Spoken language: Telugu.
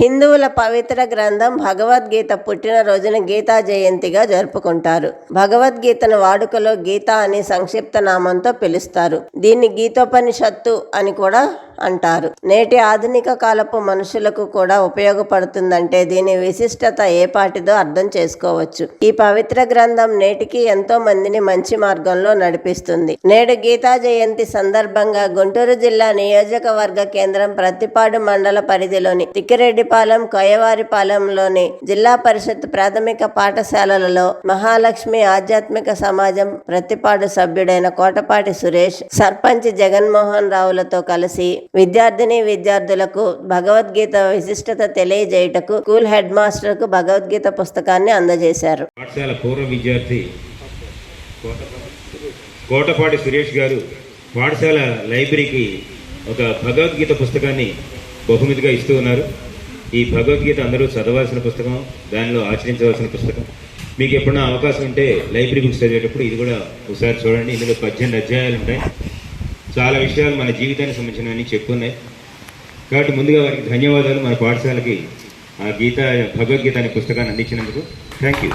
హిందువుల పవిత్ర గ్రంథం భగవద్గీత పుట్టినరోజున గీతా జయంతిగా జరుపుకుంటారు. భగవద్గీతను వాడుకలో గీత అని సంక్షిప్త నామంతో పిలుస్తారు. దీన్ని గీతోపనిషత్తు అని కూడా అంటారు. నేటి ఆధునిక కాలపు మనుషులకు కూడా ఉపయోగపడుతుందంటే దీని విశిష్టత ఏ పాటిదో అర్థం చేసుకోవచ్చు. ఈ పవిత్ర గ్రంథం నేటికి ఎంతో మందిని మంచి మార్గంలో నడిపిస్తుంది. నేడు గీతా జయంతి సందర్భంగా గుంటూరు జిల్లా నియోజకవర్గ కేంద్రం ప్రతిపాడు మండల పరిధిలోని తిక్కిరెడ్డి తిక్కిరెడ్డిపాలెం కొయ్యవారిపాలెంలోని జిల్లా పరిషత్ ప్రాథమిక పాఠశాలలలో మహాలక్ష్మి ఆధ్యాత్మిక సమాజం ప్రతిపాడు సభ్యుడైన కోటపాటి సురేష్ సర్పంచ్ జగన్మోహన్ రావులతో కలిసి విద్యార్థిని విద్యార్థులకు భగవద్గీత విశిష్టత తెలియజేయుటకు స్కూల్ హెడ్ మాస్టర్కు భగవద్గీత పుస్తకాన్ని అందజేశారు. పాఠశాల పూర్వ విద్యార్థి కోటపాటి సురేష్ గారు పాఠశాల లైబ్రరీకి ఒక భగవద్గీత పుస్తకాన్ని బహుమతిగా ఇస్తూ ఉన్నారు. ఈ భగవద్గీత అందరూ చదవాల్సిన పుస్తకం దానిలో ఆచరించవలసిన పుస్తకం. మీకు ఎప్పుడైనా అవకాశం ఉంటే లైబ్రరీ బుక్స్ చదివేటప్పుడు ఇది కూడా ఒకసారి చూడండి. ఇందులో పద్దెనిమిది అధ్యాయాలు ఉంటాయి. చాలా విషయాలు మన జీవితానికి సంబంధించినవన్నీ చెప్పున్నాయి. కాబట్టి ముందుగా వారికి ధన్యవాదాలు. మన పాఠశాలకి ఆ గీత భగవద్గీత అనే పుస్తకాన్ని అందించినందుకు. Thank you